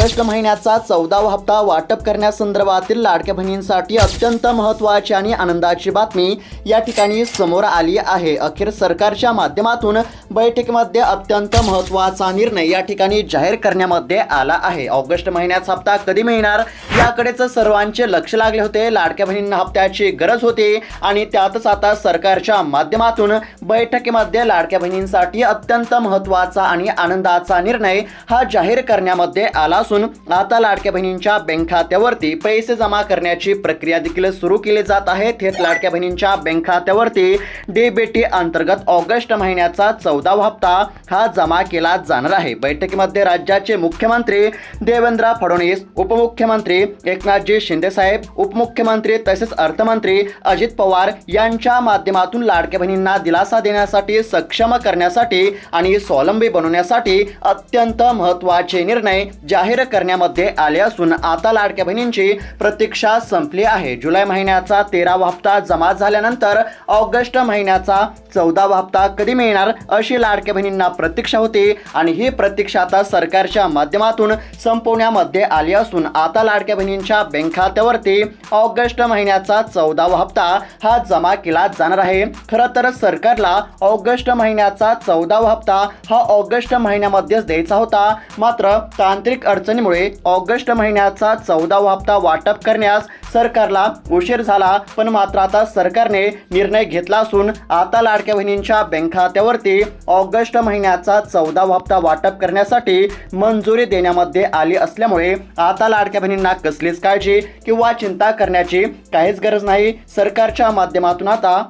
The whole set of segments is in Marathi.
ऑगस्ट महिन्याचा चौदावा हप्ता वाटप करण्यासंदर्भातील लाडक्या बहिणींसाठी अत्यंत महत्त्वाची आणि आनंदाची बातमी या ठिकाणी समोर आली आहे. अखेर सरकारच्या माध्यमातून बैठकीमध्ये अत्यंत महत्त्वाचा निर्णय या ठिकाणी जाहीर करण्यामध्ये आला आहे. ऑगस्ट महिन्याचा हप्ता कधी मिळणार याकडेच सर्वांचे लक्ष लागले होते. लाडक्या बहिणींना हप्त्याची गरज होती आणि त्यातच आता सरकारच्या माध्यमातून बैठकीमध्ये लाडक्या बहिणींसाठी अत्यंत महत्त्वाचा आणि आनंदाचा निर्णय हा जाहीर करण्यामध्ये आला असून आता लाडक्या बहिणींच्या बँक खात्यावरती पैसे जमा करण्याची प्रक्रिया देखील सुरू केली जात आहे. थेट लाडक्या बहिणींच्या बँक खात्यावरती डीबीटी अंतर्गत ऑगस्ट महिन्याचा चौदावा हप्ता हा जमा केला जाणार आहे. बैठकीमध्ये राज्याचे मुख्यमंत्री देवेंद्र फडणवीस उपमुख्यमंत्री एकनाथजी शिंदेसाहेब उपमुख्यमंत्री तसेच अर्थमंत्री अजित पवार यांच्या माध्यमातून लाडक्या बहिणींना दिलासा देण्यासाठी सक्षम करण्यासाठी आणि स्वावलंबी बनवण्यासाठी अत्यंत महत्त्वाचे निर्णय जाहीर जाहीर करण्यामध्ये आले असून आता लाडक्या बहिणींची प्रतीक्षा संपली आहे. जुलै महिन्याचा तेरावा हप्ता जमा झाल्यानंतर ऑगस्ट महिन्याचा चौदावा हप्ता कधी मिळणार अशी लाडक्या बहिणींना प्रतीक्षा होती आणि ही प्रतीक्षा आता सरकारच्या माध्यमातून संपवण्यामध्ये आली असून आता लाडक्या बहिणींच्या बँक खात्यावरती ऑगस्ट महिन्याचा चौदावा हप्ता हा जमा केला जाणार आहे. खरं तर सरकारला ऑगस्ट महिन्याचा चौदावा हप्ता हा ऑगस्ट महिन्यामध्येच द्यायचा होता. मात्र तांत्रिक अडचण अडचणीमुळे ऑगस्ट महिन्याचा चौदावा हप्ता वाटप करण्यास सरकारला उशीर झाला पण मात्र आता सरकारने निर्णय घेतला असून आता लाडक्या बहिणींच्या बँक खात्यावरती ऑगस्ट महिन्याचा चौदावा हप्ता वाटप करण्यासाठी मंजुरी देण्यामध्ये आली असल्यामुळे आता लाडक्या बहिणींना कसलीच काळजी किंवा चिंता करण्याची काहीच गरज नाही. सरकारच्या माध्यमातून आता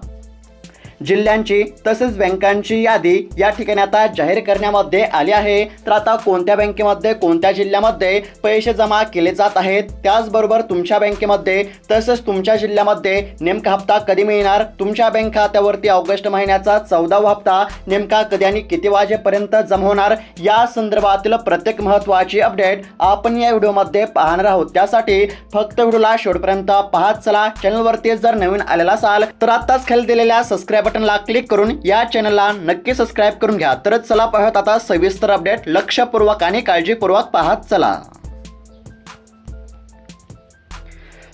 जिल्ह्यांची तसेच बँकांची यादी या ठिकाणी आता जाहीर करण्यामध्ये आली आहे. तर आता कोणत्या बँकेमध्ये कोणत्या जिल्ह्यामध्ये पैसे जमा केले जात आहेत? त्याचबरोबर तुमच्या बँकेमध्ये तसेच तुमच्या जिल्ह्यामध्ये नेमका हप्ता कधी मिळणार? तुमच्या बँक खात्यावरती ऑगस्ट महिन्याचा चौदावा हप्ता नेमका कधी आणि किती वाजेपर्यंत जमा होणार? या संदर्भातील प्रत्येक महत्त्वाची अपडेट आपण या व्हिडिओमध्ये पाहणार आहोत. त्यासाठी फक्त व्हिडिओला शेवटपर्यंत पाहत चला. चॅनलवरती जर नवीन आलेला असाल तर आत्ताच खाली दिलेल्या सबस्क्राईब बटनला क्लिक करून या चॅनलला नक्की सबस्क्राईब करून घ्या. तरच चला पाहत आता सविस्तर अपडेट लक्षपूर्वक आणि काळजीपूर्वक पाहत चला.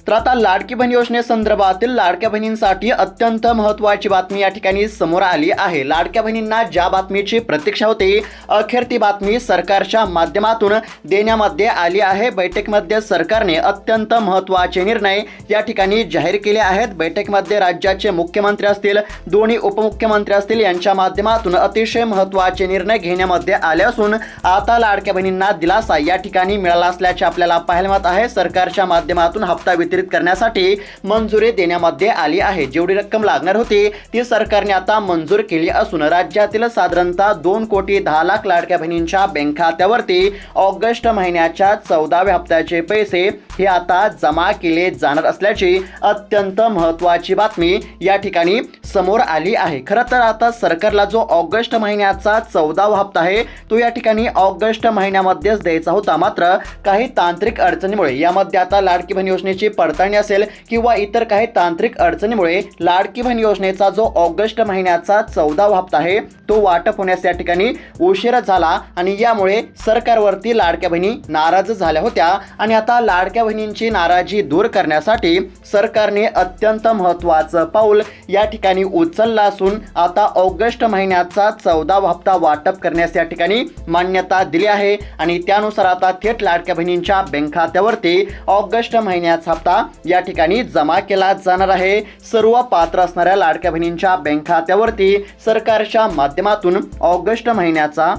तर आता लाडकी बहीण योजनेसंदर्भातील लाडक्या बहिणींसाठी अत्यंत महत्त्वाची बातमी या ठिकाणी समोर आली आहे. लाडक्या बहिणींना ज्या बातमीची प्रतीक्षा होती अखेर ती बातमी सरकारच्या माध्यमातून देण्यामध्ये आली आहे. बैठकीमध्ये सरकारने अत्यंत महत्त्वाचे निर्णय या ठिकाणी जाहीर केले आहेत. बैठकीमध्ये राज्याचे मुख्यमंत्री असतील दोन्ही उपमुख्यमंत्री असतील यांच्या माध्यमातून अतिशय महत्त्वाचे निर्णय घेण्यामध्ये आले असून आता लाडक्या बहिणींना दिलासा या ठिकाणी मिळाला असल्याचे आपल्याला पाहायला मिळत आहे. सरकारच्या माध्यमातून हप्ता वितरित करण्यासाठी मंजुरी देण्यामध्ये आली आहे. जेवढी रक्कम लागणार होती ती सरकारने आता मंजूर केली असून राज्यातील साधारणतः दोन कोटी दहा लाख लाडक्या बहिणींच्या बँक खात्यावरती ऑगस्ट महिन्याच्या चौदाव्या हप्त्याचे पैसे हे आता जमा केले जाणार असल्याची अत्यंत महत्त्वाची बातमी या ठिकाणी समोर आली आहे. खरं तर आता सरकारला जो ऑगस्ट महिन्याचा चौदावा हप्ता आहे तो या ठिकाणी ऑगस्ट महिन्यामध्येच द्यायचा होता. मात्र काही तांत्रिक अडचणीमुळे यामध्ये आता लाडकी बहीण योजनेची पडताळणी असेल किंवा इतर काही तांत्रिक अडचणीमुळे लाडकी बहीण योजनेचा जो ऑगस्ट महिन्याचा चौदावा हप्ता आहे तो वाटप होण्यास या ठिकाणी उशीर झाला आणि यामुळे सरकारवरती लाडक्या बहिणी नाराज झाल्या होत्या. आणि आता लाडक्या बहिणींची नाराजी दूर करण्यासाठी सरकारने अत्यंत महत्त्वाचं पाऊल या ठिकाणी उचललं असून आता ऑगस्ट महिन्याचा चौदावा हप्ता वाटप करण्यास या ठिकाणी मान्यता दिली आहे. आणि त्यानुसार आता थेट लाडक्या बहिणींच्या बँक खात्यावरती ऑगस्ट महिन्याचा हप्ता या ठिकाणी जमा केला जाणार आहे. सर्व पात्र असणाऱ्या लाडक्या बहिणींच्या बँक खात्यावरती सरकारच्या माध्यमातून ऑगस्ट महिन्याचा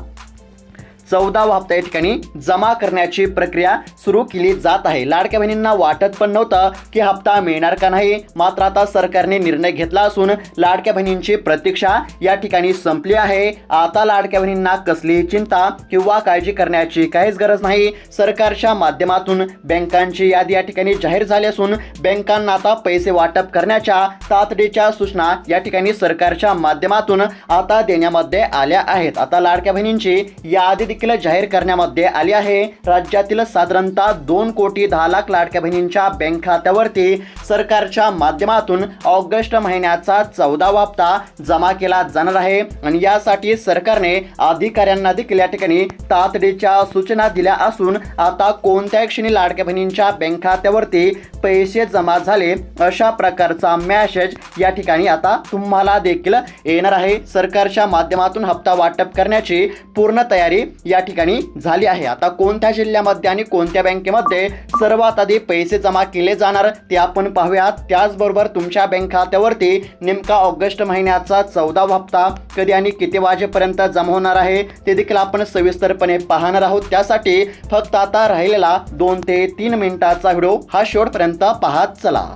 चौदावा हप्ता या ठिकाणी जमा करण्याची प्रक्रिया सुरू केली जात आहे. लाडक्या बहिणींना वाटत पण नव्हतं की हप्ता मिळणार का नाही. मात्र आता सरकारने निर्णय घेतला असून लाडक्या बहिणींची प्रतीक्षा या ठिकाणी संपली आहे. आता लाडक्या बहिणींना कसलीही चिंता किंवा काळजी करण्याची काहीच गरज नाही. सरकारच्या माध्यमातून बँकांची यादी या ठिकाणी जाहीर झाली असून बँकांना आता पैसे वाटप करण्याच्या तातडीच्या सूचना या ठिकाणी सरकारच्या माध्यमातून आता देण्यामध्ये आल्या आहेत. आता लाडक्या बहिणींची यादी देखील जाहीर करण्यामध्ये आली आहे. राज्यातील साधारणतः दोन कोटी दहा लाख लाडक्या बहिणींच्या बँक खात्यावरती सरकारच्या माध्यमातून ऑगस्ट महिन्याचा चौदावा हप्ता जमा केला जाणार आहे. आणि यासाठी सरकारने अधिकाऱ्यांना देखील या ठिकाणी तातडीच्या सूचना दिल्या असून आता कोणत्या क्षणी लाडक्या बहिणींच्या बँक खात्यावरती पैसे जमा झाले अशा प्रकारचा मॅसेज या ठिकाणी आता तुम्हाला देखील येणार आहे. सरकारच्या माध्यमातून हप्ता वाटप करण्याची पूर्ण तयारी या ठिकाणी झाली आहे. आता कोणत्या जिल्ह्यामध्ये आणि कोणत्या बँकेमध्ये सर्वात आधी पैसे जमा केले जाणार ते आपण पाहूयात. त्याचबरोबर तुमच्या बँक खात्यावरती नेमका ऑगस्ट महिन्याचा चौदावा हप्ता कधी आणि किती वाजेपर्यंत जमा होणार आहे ते देखील आपण सविस्तरपणे पाहणार आहोत. त्यासाठी फक्त आता राहिलेला दोन ते तीन मिनिटाचा व्हिडिओ हा शेवटपर्यंत पाहत चला.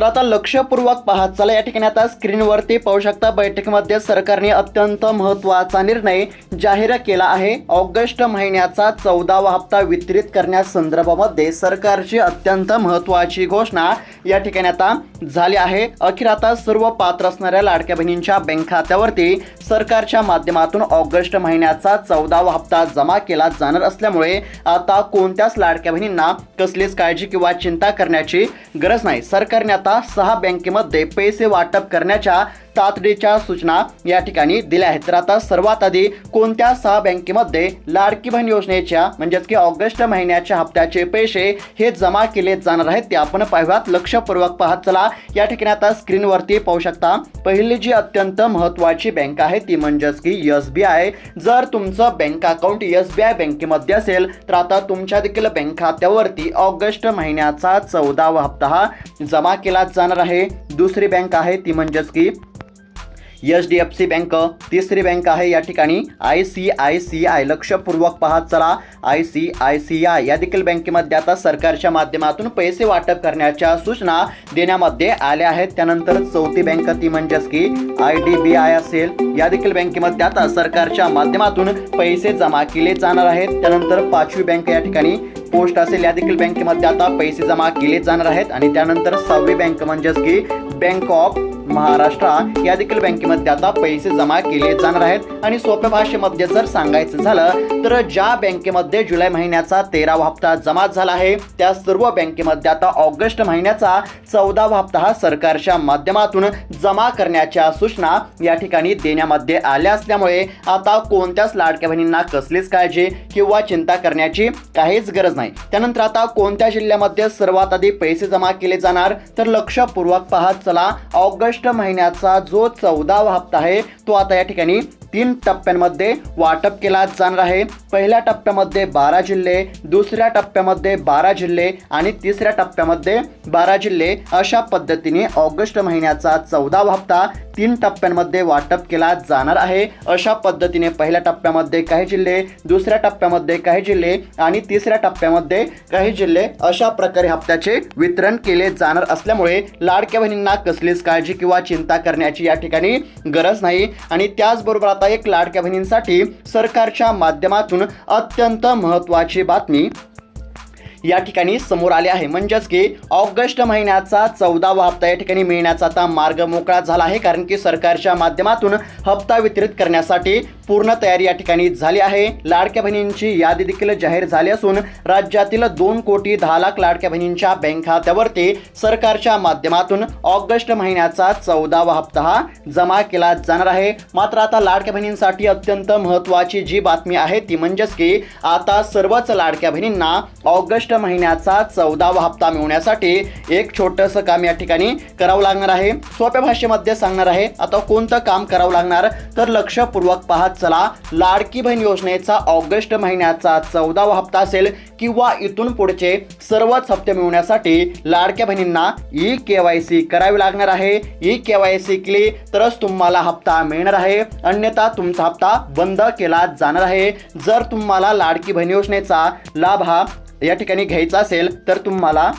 तर आता लक्षपूर्वक पाहत चला या ठिकाणी आता स्क्रीनवरती पाहू शकता बैठकीमध्ये सरकारने अत्यंत महत्त्वाचा निर्णय जाहीर केला आहे. ऑगस्ट महिन्याचा चौदावा हप्ता वितरित करण्यासंदर्भामध्ये सरकारची अत्यंत महत्त्वाची घोषणा या ठिकाणी आता झाली आहे. अखेर आता सर्व पात्र असणाऱ्या लाडक्या बहिणींच्या बँक खात्यावरती सरकारच्या माध्यमातून ऑगस्ट महिन्याचा चौदावा हप्ता जमा केला जाणार असल्यामुळे आता कोणत्याच लाडक्या बहिणींना कसलीच काळजी किंवा चिंता करण्याची गरज नाही. सरकारने आता सहा बँकेमध्ये पैसे वाटप करण्याच्या तातडीच्या सूचना या ठिकाणी दिल्या आहेत. तर आता सर्वात आधी कोणत्या सहा बँकेमध्ये लाडकी बहीण योजनेच्या म्हणजेच की ऑगस्ट महिन्याच्या हप्त्याचे पैसे हे जमा केले जाणार आहेत ते आपण पाहूयात लक्षपूर्वक पाहत चला. या ठिकाणी आता स्क्रीनवरती पाहू शकता. पहिली जी अत्यंत महत्त्वाची बँक आहे ती म्हणजेच की एस बी आय. जर तुमचं bank account S B I बँकेमध्ये असेल तर आता तुमच्या देखील बँक खात्यावरती ऑगस्ट महिन्याचा चौदावा हप्ता हा जमा केला जाणार आहे. दुसरी बँक आहे ती म्हणजेच की H D F C bank तिसरी बँक आहे या ठिकाणी. I C I C I लक्षपूर्वक पाहत चला. I C I C I या देखील बँकेमध्ये आता सरकारच्या माध्यमातून पैसे वाटप करण्याच्या सूचना देण्यामध्ये आल्या आहेत. त्यानंतर चौथी बँक ती म्हणजेच की आय डी बी आय असेल. या देखील बँकेमध्ये आता सरकारच्या माध्यमातून पैसे जमा केले जाणार आहेत. त्यानंतर पाचवी बँक या ठिकाणी पोस्ट असेल. या देखील बँकेमध्ये आता पैसे जमा केले जाणार आहेत. आणि त्यानंतर सहावी बँक म्हणजेच की बँक ऑफ महाराष्ट्र या देखील बँकेमध्ये आता पैसे जमा केले जाणार आहेत. आणि सोप्या भाषेमध्ये जर सांगायचं झालं तर ज्या बँकेमध्ये जुलै महिन्याचा तेरावा हप्ता जमा झाला आहे त्या सर्व बँकेमध्ये आता ऑगस्ट महिन्याचा चौदावा हप्ता हा सरकारच्या माध्यमातून जमा करण्याच्या सूचना या ठिकाणी देण्यामध्ये आल्या असल्यामुळे आता कोणत्याच लाडक्या बहिणींना कसलीच काळजी किंवा चिंता करण्याची काहीच गरज नाही. त्यानंतर आता कोणत्या जिल्ह्यामध्ये सर्वात आधी पैसे जमा केले जाणार तर लक्षपूर्वक पाहत चला ऑगस्ट महिन्याचा जो चौदावा हप्ता आहे तो आता या ठिकाणी तीन टप्प्यांमध्ये वाटप केला जाणार आहे. पहिल्या टप्प्यामध्ये बारा जिल्हे दुसऱ्या टप्प्यामध्ये बारा जिल्हे आणि तिसऱ्या टप्प्यामध्ये बारा जिल्हे. अशा पद्धतीने ऑगस्ट महिन्याचा चौदावा हप्ता तीन टप्प्यांमध्ये वाटप केला जाणार आहे. अशा पद्धतीने पहिल्या टप्प्यामध्ये काही जिल्हे दुसऱ्या टप्प्यामध्ये काही जिल्हे आणि तिसऱ्या टप्प्यामध्ये काही जिल्हे अशा प्रकारे हप्त्याचे वितरण केले जाणार असल्यामुळे लाडक्या बहिणींना कसलीच काळजी किंवा चिंता करण्याची या ठिकाणी गरज नाही. आणि त्याचबरोबर आता एक लाडक्या बहिणींसाठी सरकारच्या माध्यमातून अत्यंत महत्त्वाची बातमी या ठिकाणी समोर आले आहे. म्हणजेच की ऑगस्ट महिन्याचा चौदावा हप्ता या ठिकाणी मिळण्याचा आता मार्ग मोकळा झाला आहे. कारण की सरकारच्या माध्यमातून हप्ता वितरित करण्यासाठी पूर्ण तयारी या ठिकाणी झाली आहे. लाडक्या बहिणींची यादी देखील जाहीर झाली असून राज्यातील दोन कोटी दहा लाख लाडक्या बहिणींच्या बँक खात्यावरती सरकारच्या माध्यमातून ऑगस्ट महिन्याचा चौदावा हप्ता हा जमा केला जाणार आहे. मात्र आता लाडक्या बहिणींसाठी अत्यंत महत्त्वाची जी बातमी आहे ती म्हणजेच की आता सर्वच लाडक्या बहिणींना ऑगस्ट महिन्याचा चौदावा हप्ता मिळवण्यासाठी एक छोटंसं काम या ठिकाणी करावं लागणार आहे. सोप्या भाषेमध्ये सांगणार आहे आता कोणतं काम करावं लागणार? तर लक्षपूर्वक पाहत चला लाडकी बहीण योजनेचा ऑगस्ट महिन्याचा चौदावा हप्ता असेल किंवा इथून पुढचे सर्वच हप्ते मिळवण्यासाठी लाडक्या बहिणींना ई के वाय सी करावी लागणार आहे. ई के वाय सी केली तरच तुम्हाला हप्ता मिळणार आहे. अन्यथा तुमचा हप्ता बंद केला जाणार आहे. जर तुम्हाला लाडकी बहीण योजनेचा लाभ हा या ठिकाणी घ्यायचा असेल तर तुम्हाला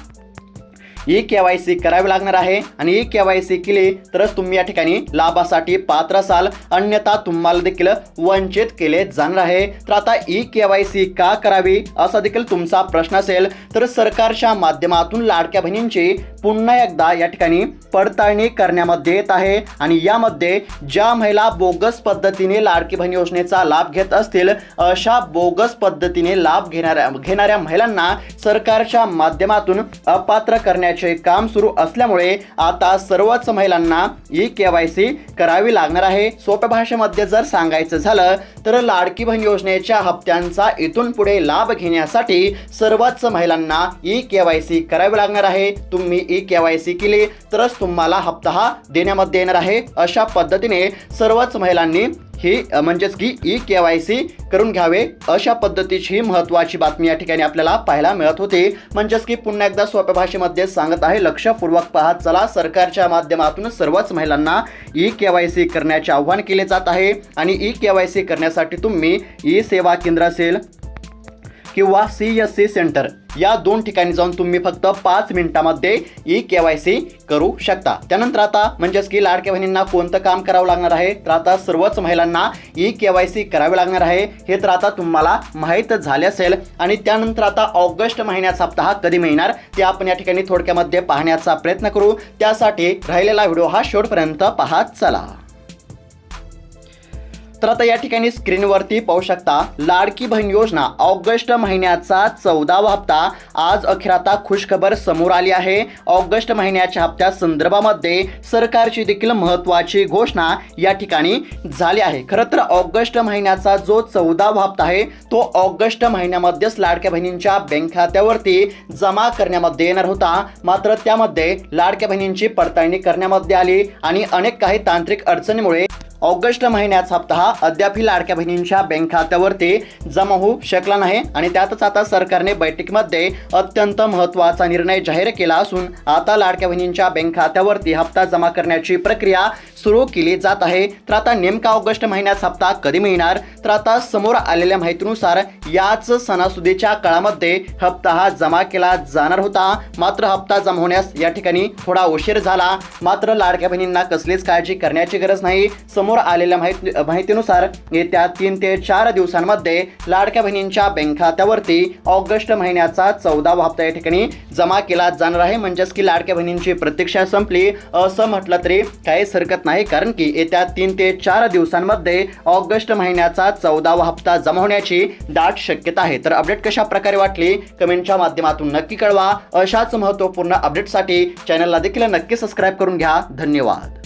ई के वाय सी करावी लागणार आहे आणि ई के वाय सी केली तरच तुम्ही या ठिकाणी लाभासाठी पात्र असाल. अन्यथा तुम्हाला देखील वंचित केले जाणार आहे. तर आता ई के वाय सी का करावी असा देखील तुमचा प्रश्न असेल. तर सरकारच्या माध्यमातून लाडक्या बहिणींची पुन्हा एकदा या ठिकाणी पडताळणी करण्यामध्ये येत आहे. आणि यामध्ये ज्या महिला बोगस पद्धतीने लाडकी बहीण योजनेचा लाभ घेत असतील अशा बोगस पद्धतीने लाभ घेणाऱ्या घेणाऱ्या महिलांना सरकारच्या माध्यमातून अपात्र करण्या करण्याचे काम सुरू असल्यामुळे आता सर्वच महिलांना ई के वाय सी करावी लागणार आहे. सोप्या भाषेमध्ये जर सांगायचं झालं तर लाडकी बहीण योजनेच्या हप्त्यांचा इथून पुढे लाभ घेण्यासाठी सर्वच महिलांना ई के वाय सी करावी लागणार आहे. तुम्ही ई के वाय सी केली तरच तुम्हाला हप्ता हा देण्यामध्ये येणार आहे. अशा पद्धतीने सर्वच महिलांनी ही म्हणजेच की ई के वाय सी करून घ्यावे अशा पद्धतीची ही महत्त्वाची बातमी या ठिकाणी आपल्याला पाहायला मिळत होती. म्हणजेच की पुन्हा एकदा सोप्या भाषेमध्ये सांगत आहे लक्षपूर्वक पाहत चला सरकारच्या माध्यमातून सर्वच महिलांना ई के वाय सी करण्याचे आव्हान केले जात आहे. आणि ई के वाय सी करण्यासाठी तुम्ही ई सेवा केंद्र असेल किंवा सी एस सी सेंटर. या दोन ठिकाणी जाऊन तुम्ही फक्त पाच मिनिटामध्ये ई के वाय सी करू शकता. त्यानंतर आता म्हणजेच की लाडक्या बहिणींना कोणतं काम करावं लागणार आहे? तर आता सर्वच महिलांना ई के वाय सी करावे लागणार आहे. हे तर आता तुम्हाला माहीत झाले असेल. आणि त्यानंतर आता ऑगस्ट महिन्याचा हप्ता हा कधी मिळणार? ते आपण या ठिकाणी थोडक्यामध्ये पाहण्याचा प्रयत्न करू. त्यासाठी राहिलेला व्हिडिओ हा शेवटपर्यंत पाहत चला. तर आता या ठिकाणी स्क्रीनवरती पाहू शकता लाडकी बहीण योजना ऑगस्ट महिन्याचा चौदावा हप्ता. आज अखेर आता खुशखबर समोर आली आहे. ऑगस्ट महिन्याच्या हप्त्या संदर्भामध्ये सरकारची देखील महत्वाची घोषणा या ठिकाणी झाली आहे. खरं तर ऑगस्ट महिन्याचा जो चौदावा हप्ता आहे तो ऑगस्ट महिन्यामध्येच लाडक्या बहिणींच्या बँक खात्यावरती जमा करण्यामध्ये येणार होता. मात्र त्यामध्ये लाडक्या बहिणींची पडताळणी करण्यामध्ये आली आणि अनेक काही तांत्रिक अडचणीमुळे ऑगस्ट महिन्याचा हप्ता हा अद्यापही लाडक्या बहिणींच्या बँक खात्यावरती जमा होऊ शकला नाही आणि त्यातच आता सरकारने बैठकीमध्ये अत्यंत महत्त्वाचा निर्णय जाहीर केला असून आता लाडक्या बहिणींच्या बँक खात्यावरती हप्ता जमा करण्याची प्रक्रिया सुरू केली जात आहे. तर आता नेमका ऑगस्ट महिन्याचा हप्ता कधी मिळणार? तर आता समोर आलेल्या माहितीनुसार याच सणासुदीच्या काळामध्ये हप्ता हा जमा केला जाणार होता. मात्र हप्ता जमा होण्यास या ठिकाणी थोडा उशीर झाला. मात्र लाडक्या बहिणींना कसलीच काळजी करण्याची गरज नाही. समोर आलेल्या माहिती माहितीनुसार येत्या तीन ते चार दिवसांमध्ये लाडक्या बहिणींच्या बँक खात्यावरती ऑगस्ट महिन्याचा चौदावा हप्ता या ठिकाणी जमा केला जाणार आहे. म्हणजेच की लाडक्या बहिणींची प्रतीक्षा संपली असं म्हटलं तरी काहीच हरकत नाही. कारण की येत्या तीन ते चार दिवसांमध्ये ऑगस्ट महिन्याचा चौदावा हप्ता जमा होण्याची दाट शक्यता आहे. तर अपडेट कशा प्रकारे वाटली? कमेंटच्या माध्यमातून नक्की कळवा. अशाच महत्त्वपूर्ण अपडेटसाठी चॅनलला देखील नक्की सबस्क्राईब करून घ्या. धन्यवाद.